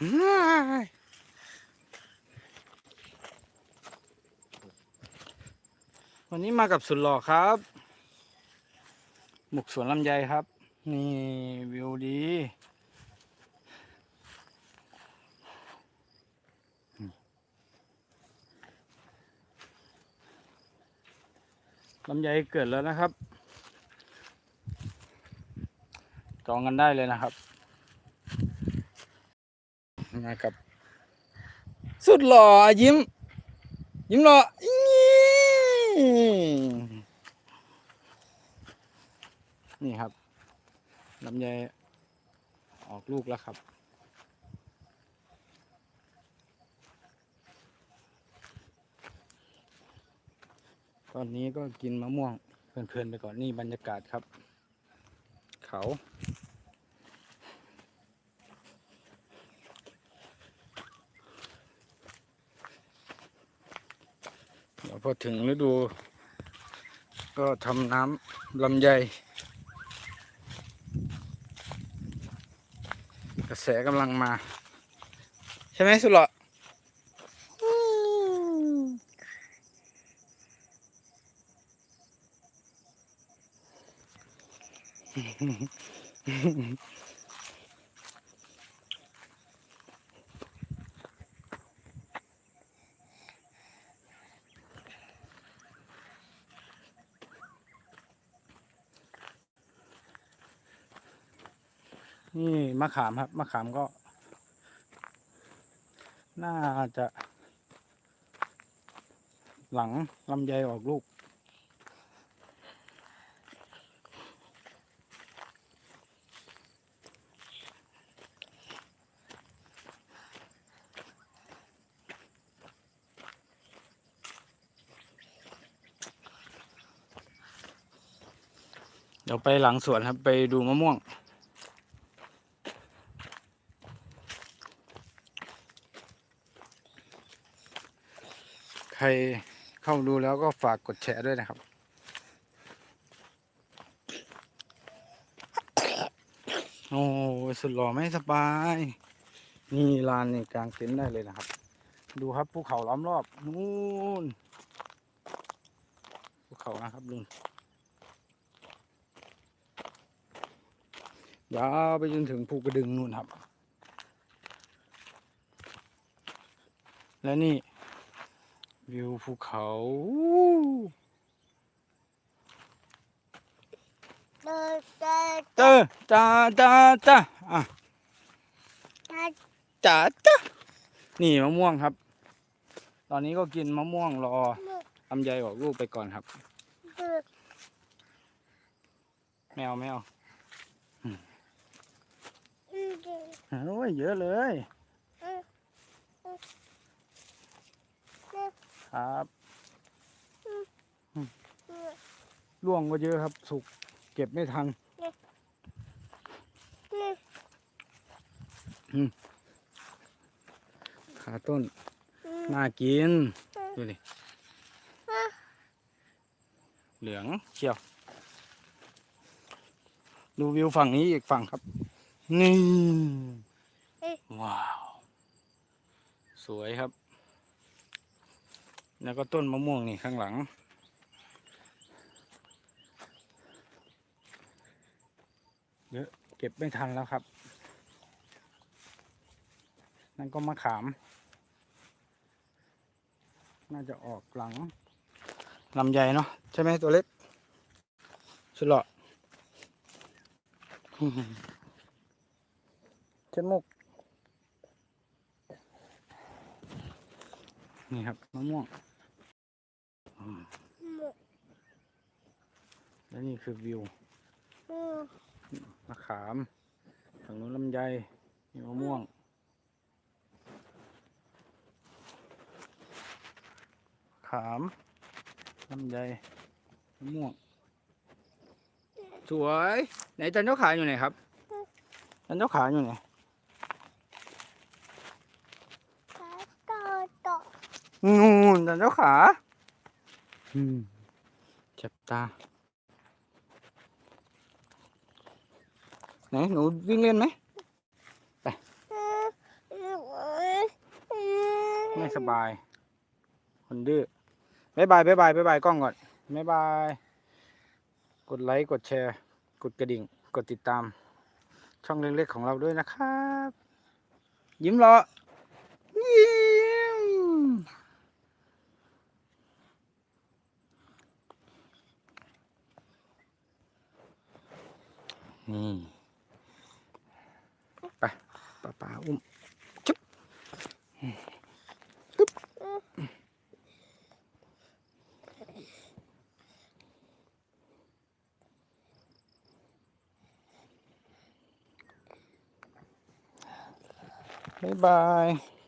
วันนี้มากับสุดหล่อครับ หมุกสวนลำไยครับ นี่วิวดีลำไยเกิดแล้วนะครับ จองกันได้เลยนะครับ มากับ สุดหล่อยิ้ม ยิ้มหล่อนี่ครับลำไยออกลูกแล้วครับ ตอนนี้ก็กินมะม่วงเพลินๆไปก่อนนี่บรรยากาศครับ เขา เดี๋ยว พอถึงฤดู ก็ทำน้ำลำไยกระแสกำลังมา ใช่ไหมสุหล่อ นี่มะขามครับ มะขามก็ น่าจะ หลังลำไยออกลูก เดี๋ยวไปหลังสวนครับ ไปดูมะม่วง ครเข้าดูแล้วก็ฝากกดแชร์ด้วยนะครับ โอ้ยสุดหล่อไม่สบาย นี่ลานนี่กลางเต็นท์ได้เลยนะครับ ดูครับภูเขาล้อมรอบนู่นภูเขานะครับลุงยาวไปจนถึงภูกระดึงนู่นครับ และนี่ วิวภูเขาเดินเดินเตอจ้าจ้าจ้าอะเดินจ้าจ้านี่มะม่วงครับ ตอนนี้ก็กินมะม่วงรอลำไยออกลูกไปก่อนครับเดินแมวแมวเดินโอ้ยเยอะเลย ครับร่วงก็เยอะครับ สุกเก็บไม่ทันขาต้น น่ากิน ดูดิ เหลืองเชียว ดูวิวฝั่งนี้อีกฝั่งครับ นี่ ว้าว สวยครับ แล้วก็ต้นมะม่วงนี่ข้างหลัง เยอะเก็บไม่ทันแล้วครับ นั่นก็มะขาม น่าจะออกหลังลำใหญ่เนาะใช่ไหมตัวเล็กสุดหล่อเช็ดมุก นี่ครับมะม่วงอืม และนี่คือวิวมะขามฝั่งนู้นลำไยนี่มะม่วง ขามลำไยมะม่วง สวย ไหนจันเจ้าขาอยู่ไหนครับ จันเจ้าขาอยู่ไหนต่อต่อนู่นจันเจ้าขา อืมเจ็บตา ไหนหนูวิ่งเล่นไหมเออสบาย คนดื้อบายบายบายบายบายบายกล้องก่อนบายบาย กดไลค์ กดแชร์ กดกระดิ่ง กดติดตาม ช่องเล็กๆของเราด้วยนะครับ ยิ้มเรอยิ้มนี่ไป ป้าป้าอุ้